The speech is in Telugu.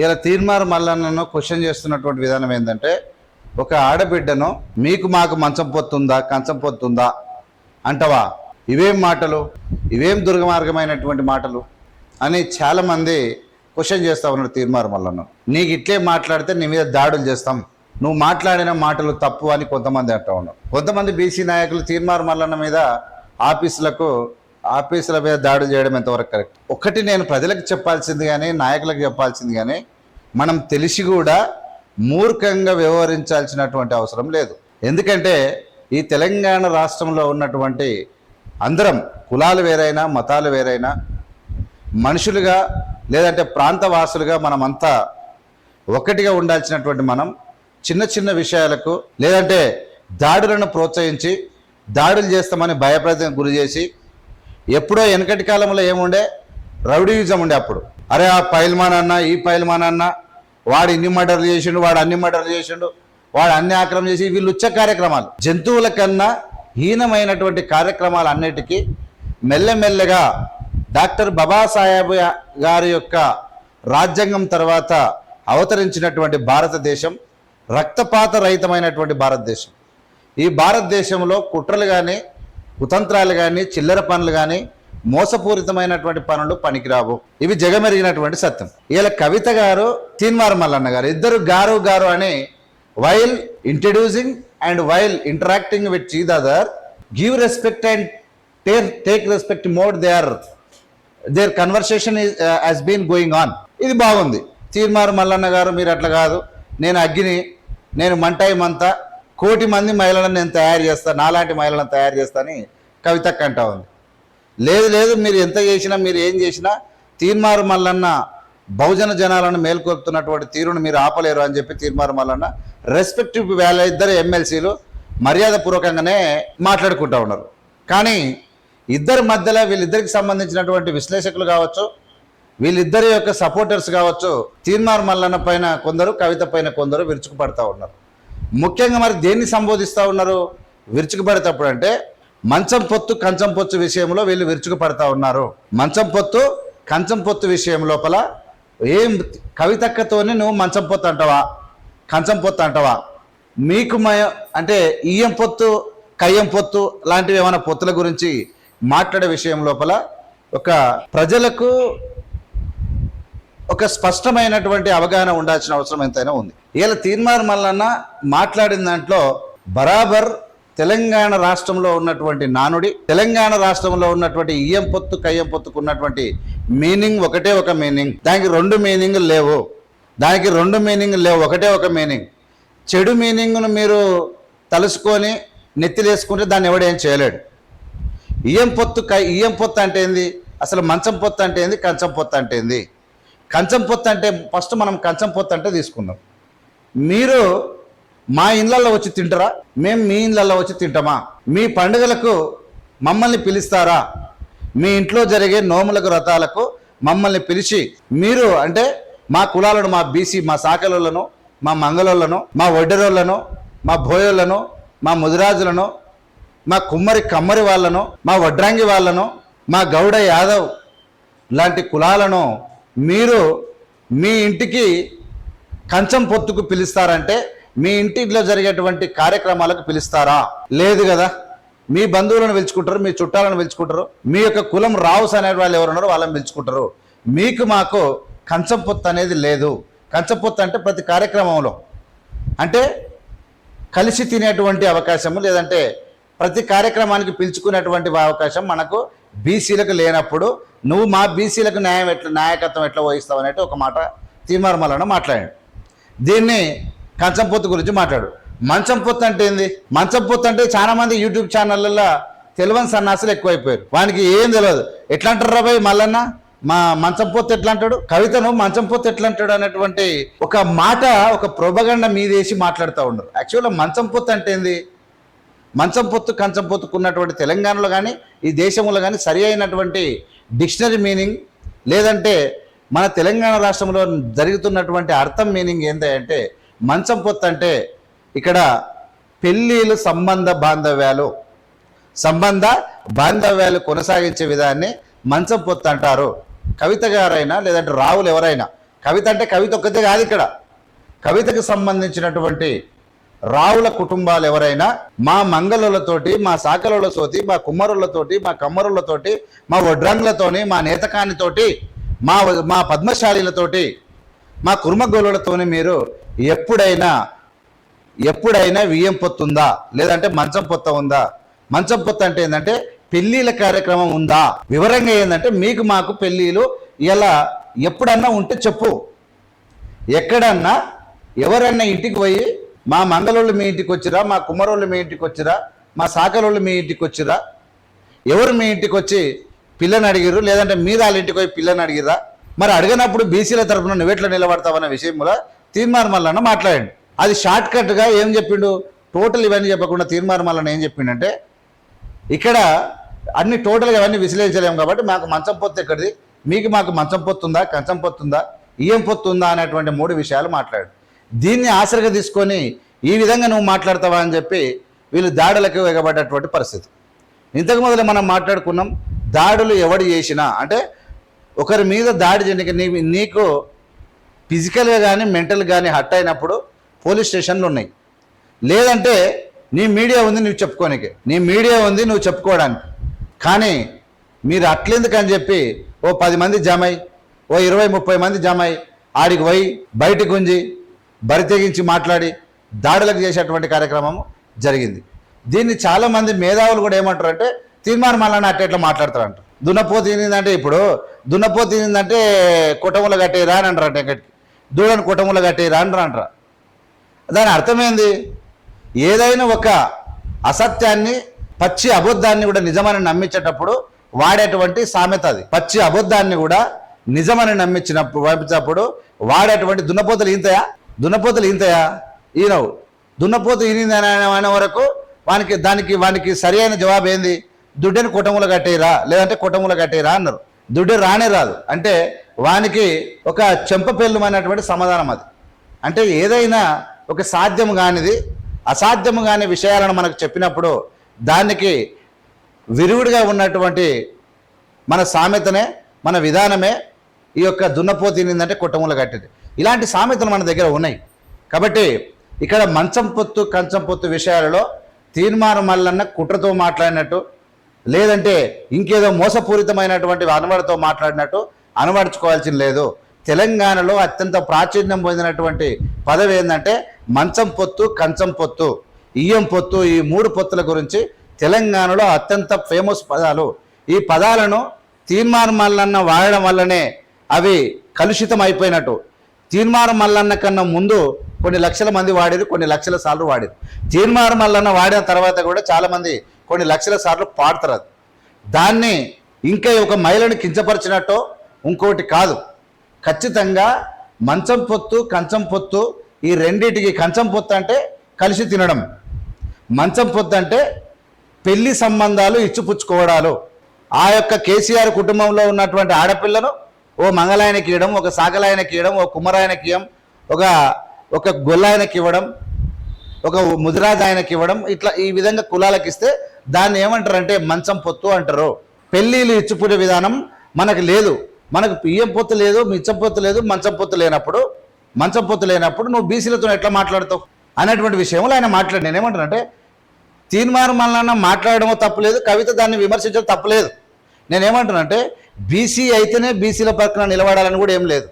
ఇలా తీర్మార్ మల్లన్నను క్వశ్చన్ చేస్తున్నటువంటి విధానం ఏంటంటే ఒక ఆడబిడ్డను మీకు మాకు మంచం పొత్తుందా కంచం పొత్తుందా అంటవా? ఇవేం మాటలు? ఇవేం దుర్గమార్గమైనటువంటి మాటలు? అని చాలామంది క్వశ్చన్ చేస్తా ఉన్నారు తీర్మార్ మల్లన్న నీకు ఇట్లే మాట్లాడితే నీ మీద దాడులు చేస్తాం. నువ్వు మాట్లాడిన మాటలు తప్పు అని కొంతమంది అంటూ ఉన్నారు. కొంతమంది బీసీ నాయకులు తీర్మార్ మల్లన్న మీద ఆఫీసులకు ఆఫీసుల మీద దాడులు చేయడం ఎంతవరకు కరెక్ట్? ఒకటి నేను ప్రజలకు చెప్పాల్సింది కానీ నాయకులకు చెప్పాల్సింది కానీ మనం తెలిసి కూడా మూర్ఖంగా వ్యవహరించాల్సినటువంటి అవసరం లేదు. ఎందుకంటే ఈ తెలంగాణ రాష్ట్రంలో ఉన్నటువంటి అందరం కులాలు వేరైనా మతాలు వేరైనా మనుషులుగా లేదంటే ప్రాంతవాసులుగా మనమంతా ఒకటిగా ఉండాల్సినటువంటి మనం చిన్న చిన్న విషయాలకు లేదంటే దాడులను ప్రోత్సహించి దాడులు చేస్తామని భయప్రదం గురి చేసి ఎప్పుడో వెనకటి కాలంలో ఏముండే? రౌడీయిజం ఉండే అప్పుడు. అరే ఆ పైల్మాన్ అన్న ఈ పైల్మాన్ అన్న వాడు ఇన్ని మర్డర్లు చేసిండు వాడు అన్ని మర్డర్లు చేసిండు వాడు అన్ని ఆక్రమణ చేసి వీళ్ళు ఉచ్చ కార్యక్రమాలు. జంతువుల కన్నా హీనమైనటువంటి కార్యక్రమాలు అన్నిటికీ మెల్లమెల్లగా డాక్టర్ బాబాసాహెబ్ గారి యొక్క రాజ్యాంగం తర్వాత అవతరించినటువంటి భారతదేశం రక్తపాత రహితమైనటువంటి భారతదేశం. ఈ భారతదేశంలో కుట్రలు కానీ కుతంత్రాలు కానీ చిల్లర పనులు కానీ మోసపూరితమైనటువంటి పనులు పనికిరావు. ఇవి జగమెరిగినటువంటి సత్యం. ఇలా కవిత గారు తీన్మార్ మల్లన్న గారు. ఇద్దరు గారు గారు అని while introducing and while interacting with each other give respect and take take respect mode they are their conversation has been going on ఇది బాగుంది. తీర్మారు మల్లన్న గారు మీరు అట్లా కాదు. నేను అగ్గిని నేను మంటాయి మంతా కోటి మంది మహిళలను నేను తయారు చేస్తాను నాలాంటి మహిళలను తయారు చేస్తానని కవితక్క అంటా ఉంది. లేదు లేదు మీరు ఎంత చేసినా మీరు ఏం చేసినా తీర్మారు మల్లన్న బహుజన జనాలను మేల్కొల్పుతున్నటువంటి తీరును మీరు ఆపలేరు అని చెప్పి తీర్మారు మల్లన్న రెస్పెక్టివ్ వేల ఇద్దరు ఎమ్మెల్సీలు మర్యాదపూర్వకంగానే మాట్లాడుకుంటూ ఉన్నారు. కానీ ఇద్దరి మధ్యలో వీళ్ళిద్దరికి సంబంధించినటువంటి విశ్లేషకులు కావచ్చు వీళ్ళిద్దరి యొక్క సపోర్టర్స్ కావచ్చు తీర్మార్ మల్లన్న పైన కొందరు కవిత పైన కొందరు విరుచుకుపడతా ఉన్నారు. ముఖ్యంగా మరి దేన్ని సంబోధిస్తూ ఉన్నారు? విరుచుకుపడేటప్పుడు అంటే మంచం పొత్తు కంచం పొత్తు విషయంలో వీళ్ళు విరుచుకుపడతా ఉన్నారు. మంచం పొత్తు కంచం పొత్తు విషయం లోపల ఏం కవితక్కతోనే నువ్వు మంచం పొత్తు అంటావా? కంచం పొత్తు అంటావా? మీకు మయ అంటే ఈయం పొత్తు కయ్యం పొత్తు లాంటివి ఏమైనా పొత్తుల గురించి మాట్లాడే విషయం లోపల ఒక ప్రజలకు ఒక స్పష్టమైనటువంటి అవగాహన ఉండాల్సిన అవసరం ఎంతైనా ఉంది. ఇలా తీర్మార్ మల్లన్న మాట్లాడిన దాంట్లో బరాబర్ తెలంగాణ రాష్ట్రంలో ఉన్నటువంటి నానుడి తెలంగాణ రాష్ట్రంలో ఉన్నటువంటి ఈయం పొత్తు కయ్యం పొత్తుకు ఉన్నటువంటి మీనింగ్ ఒకటే ఒక మీనింగ్. దానికి రెండు మీనింగ్లు లేవు. దానికి రెండు మీనింగ్ లేవు ఒకటే ఒక మీనింగ్. చెడు మీనింగ్ను మీరు తలుసుకొని నెత్తిలేసుకుంటే దాన్ని ఎవడేం చేయలేడు. ఇయ్యం పొత్తు కై పొత్తు అంటే ఏంది? అసలు మంచం పొత్తు అంటే ఏంది? కంచం పొత్తు అంటే ఏంది? కంచం పొత్తు అంటే ఫస్ట్ మనం కంచం పొత్తు అంటే తీసుకుందాం. మీరు మా ఇళ్ళల్లో వచ్చి తింటారా? మేము మీ ఇళ్ళల్లో వచ్చి తింటామా? మీ పండుగలకు మమ్మల్ని పిలుస్తారా? మీ ఇంట్లో జరిగే నోములకు రథాలకు మమ్మల్ని పిలిచి మీరు అంటే మా కులాలను మా బీసీ మా సాకలోళ్ళను మా మంగళోళ్ళను మా వడ్డరోళ్ళను మా భోయోళ్ళను మా ముదిరాజులను మా కుమ్మరి కమ్మరి వాళ్ళను మా వడ్రాంగి వాళ్ళను మా గౌడ యాదవ్ లాంటి కులాలను మీరు మీ ఇంటికి కంచం పొత్తుకు పిలుస్తారంటే మీ ఇంటిలో జరిగేటువంటి కార్యక్రమాలకు పిలుస్తారా? లేదు కదా. మీ బంధువులను పిలుచుకుంటారు మీ చుట్టాలను పిలుచుకుంటారు మీ యొక్క కులం రావుస్ అనే వాళ్ళు ఎవరు ఉన్నారో వాళ్ళని పిలుచుకుంటారు. మీకు మాకు కంచం పొత్తు అనేది లేదు. కంచం పొత్తు అంటే ప్రతి కార్యక్రమంలో అంటే కలిసి తినేటువంటి అవకాశము లేదంటే ప్రతి కార్యక్రమానికి పిలుచుకునేటువంటి అవకాశం మనకు బీసీలకు లేనప్పుడు నువ్వు మా బీసీలకు న్యాయం ఎట్లా నాయకత్వం ఎట్లా వహిస్తావు అనేది ఒక మాట తీర్మార్మలను మాట్లాడాడు. దీన్ని కంచం పొత్తు గురించి మాట్లాడు. మంచం పొత్తు అంటే ఏంది? మంచం పొత్తు అంటే చాలామంది యూట్యూబ్ ఛానళ్ళల్లో తెలియని సన్నాసులు ఎక్కువైపోయారు. వానికి ఏం తెలియదు. ఎట్లా అంటారు రాబాయ్ మల్లన్న? మా మంచం పొత్తు ఎట్లా అంటాడు కవితను మంచం పొత్తు ఎట్లా అంటాడు అనేటువంటి ఒక మాట ఒక ప్రొబగండ మీదేసి మాట్లాడుతూ ఉండరు యాక్చువల్గా మంచం పొత్తు అంటే ఏంది? మంచం పొత్తు కంచం పొత్తుకున్నటువంటి తెలంగాణలో కానీ ఈ దేశంలో కానీ సరి అయినటువంటి డిక్షనరీ మీనింగ్ లేదంటే మన తెలంగాణ రాష్ట్రంలో జరుగుతున్నటువంటి అర్థం మీనింగ్ ఏంటంటే మంచం పొత్తు అంటే ఇక్కడ పెళ్ళిళ్ళు సంబంధ బాంధవ్యాలు సంబంధ బాంధవ్యాలు కొనసాగించే విధాన్ని మంచం పొత్తు అంటారు. కవిత గారైనా లేదంటే రావులు ఎవరైనా. కవిత అంటే కవిత ఒక్కతే కాదు ఇక్కడ. కవితకు సంబంధించినటువంటి రావుల కుటుంబాలు ఎవరైనా మా మంగళులతోటి మా సాకలులతోటి మా కుమ్మరులతోటి మా కమ్మరులతోటి మా వడ్రంగులతోని మా నేతకానితోటి మా మా పద్మశాలీలతోటి మా కుర్మగోలులతోని మీరు ఎప్పుడైనా ఎప్పుడైనా వియ్యం పొత్తు ఉందా? లేదంటే మంచం పొత్త ఉందా? మంచం పొత్త అంటే ఏంటంటే పెళ్ళిళ్ళ కార్యక్రమం ఉందా? వివరంగా ఏంటంటే మీకు మాకు పెళ్ళిళ్ళు ఇలా ఎప్పుడన్నా ఉంటే చెప్పు. ఎక్కడన్నా ఎవరన్నా ఇంటికి పోయి మా మంగళోళ్ళు మీ ఇంటికి వచ్చిరా మా కుమ్మరోళ్ళు మీ ఇంటికి వచ్చిరా మా సాకలోళ్ళు మీ ఇంటికి వచ్చిరా? ఎవరు మీ ఇంటికి వచ్చి పిల్లని అడిగిరు లేదంటే మీరు వాళ్ళ ఇంటికి పోయి పిల్లని అడిగిరా మరి అడిగినప్పుడు బీసీల తరపున నువ్వెట్లా నిలబడతావన్న విషయంలో తీర్మానం మల్లన్న మాట్లాడండి. అది షార్ట్ కట్గా ఏం చెప్పిండు? టోటల్ ఇవన్నీ చెప్పకుండా తీర్మానం మల్లన్న ఏం చెప్పిండంటే ఇక్కడ అన్ని టోటల్గా అవన్నీ విశ్లేషించలేము కాబట్టి మాకు మంచం పొత్తు ఎక్కడిది? మీకు మాకు మంచం పొత్తుందా? కంచం పొత్తుందా? ఏం పొత్తుందా? అనేటువంటి మూడు విషయాలు మాట్లాడు. దీన్ని ఆసరిగా తీసుకొని ఈ విధంగా నువ్వు మాట్లాడతావా అని చెప్పి వీళ్ళు దాడులకు ఎగబడ్డటువంటి పరిస్థితి. ఇంతకు మొదలు మనం మాట్లాడుకున్నాం దాడులు ఎవడు చేసినా అంటే ఒకరి మీద దాడి చేయడానికి నీ నీకు ఫిజికల్గా కానీ మెంటల్ కానీ హట్ అయినప్పుడు పోలీస్ స్టేషన్లు ఉన్నాయి. లేదంటే నీ మీడియా ఉంది నువ్వు చెప్పుకోనికి. నీ మీడియా ఉంది నువ్వు చెప్పుకోవడానికి. కానీ మీరు అట్లెందుకు అని చెప్పి ఓ పది మంది జమై ఓ ఇరవై ముప్పై మంది జమై ఆడికి పోయి బయటకు గుంజి బరితెగించి మాట్లాడి దాడులకు చేసేటువంటి కార్యక్రమం జరిగింది. దీన్ని చాలామంది మేధావులు కూడా ఏమంటారు అంటే తీర్మానం మళ్ళీ అట్ట ఎట్లా మాట్లాడతారంట. దున్నపో తినిందంటే ఇప్పుడు దున్నపో తినిందంటే కుటుంబంలో కట్టేరా అని అంటారంట ఎక్కడికి. దూడని కుటుంబంలో కట్టేరా అంటారు అంటారా దాని అర్థమైంది? ఏదైనా ఒక అసత్యాన్ని పచ్చి అబద్ధాన్ని కూడా నిజమని నమ్మించేటప్పుడు వాడేటువంటి సామెత అది. పచ్చి అబద్ధాన్ని కూడా నిజమని నమ్మించినప్పుడు పంపించినప్పుడు వాడేటువంటి దున్నపోతలు ఈంతయా దున్నపోతలు ఈంతయా ఈనవు దున్నపోతు ఈనిందని అనే వరకు వానికి దానికి వానికి సరి అయిన జవాబు ఏంది? దుడ్డని కుటుంబంలో కట్టేయరా లేదంటే కుటుంబంలో కట్టేయరా అన్నారు. దుడ్డు రానే రాదు. అంటే వానికి ఒక చెంపపెల్లుమైనటువంటి సమాధానం అది. అంటే ఏదైనా ఒక సాధ్యం కానిది అసాధ్యము కాని విషయాలను మనకు చెప్పినప్పుడు దానికి విరుగుడిగా ఉన్నటువంటి మన సామెతనే మన విధానమే ఈ యొక్క దున్నపోతు తినిందంటే కుటుంబంలో కట్టేది. ఇలాంటి సామెతలు మన దగ్గర ఉన్నాయి. కాబట్టి ఇక్కడ మంచం పొత్తు కంచం పొత్తు విషయాలలో తీర్మానం మల్లన్న కుట్రతో మాట్లాడినట్టు లేదంటే ఇంకేదో మోసపూరితమైనటువంటి అనువాడితో మాట్లాడినట్టు అనువడుచుకోవాల్సిన లేదు. తెలంగాణలో అత్యంత ప్రాచుర్యం పొందినటువంటి పదవి ఏంటంటే మంచం పొత్తు కంచం పొత్తు. ఇయ్యం పొత్తు ఈ మూడు పొత్తుల గురించి తెలంగాణలో అత్యంత ఫేమస్ పదాలు. ఈ పదాలను తీర్మానం మల్లన్న వాడడం వల్లనే అవి కలుషితం అయిపోయినట్టు తీర్మానం మల్లన్న కన్నా ముందు కొన్ని లక్షల మంది వాడారు కొన్ని లక్షల సార్లు వాడారు తీర్మానం మల్లన్న వాడిన తర్వాత కూడా చాలామంది కొన్ని లక్షల సార్లు పాడతారు అది. దాన్ని ఇంకా ఒక మహిళను కించపరిచినట్టు ఇంకోటి కాదు. ఖచ్చితంగా మంచం పొత్తు కంచం పొత్తు ఈ రెండింటికి కంచం పొత్తు అంటే కలిసి తినడం. మంచం పొత్తు అంటే పెళ్ళి సంబంధాలు ఇచ్చిపుచ్చుకోవడాలు. ఆ యొక్క కేసీఆర్ కుటుంబంలో ఉన్నటువంటి ఆడపిల్లను ఓ మంగళాయనకి ఇవ్వడం ఒక సాగలాయనకి ఇవ్వడం ఒక కుమ్మరాయనకి ఇవ్వడం ఒక ఒక గొల్లాయనకి ఇవ్వడం ఒక ముదిరాజు ఆయనకి ఇవ్వడం ఇట్లా ఈ విధంగా కులాలకు ఇస్తే దాన్ని ఏమంటారంటే మంచం పొత్తు అంటారు. పెళ్ళిళ్ళు ఇచ్చిపుడే విధానం మనకు లేదు. మనకు పియ్యం పొత్తు లేదు మిచ్చం పొత్తు లేదు మంచం పొత్తు లేనప్పుడు మంచం పొత్తు లేనప్పుడు నువ్వు బీసీలతో ఎట్లా మాట్లాడతావు? అనేటువంటి విషయంలో ఆయన మాట్లాడి. నేనేమంటానంటే తీర్మానం మళ్ళీ మాట్లాడడమో తప్పులేదు కవిత దాన్ని విమర్శించడం తప్పులేదు నేనేమంటానంటే బీసీ అయితేనే బీసీల పక్కన నిలబడాలని కూడా ఏం లేదు.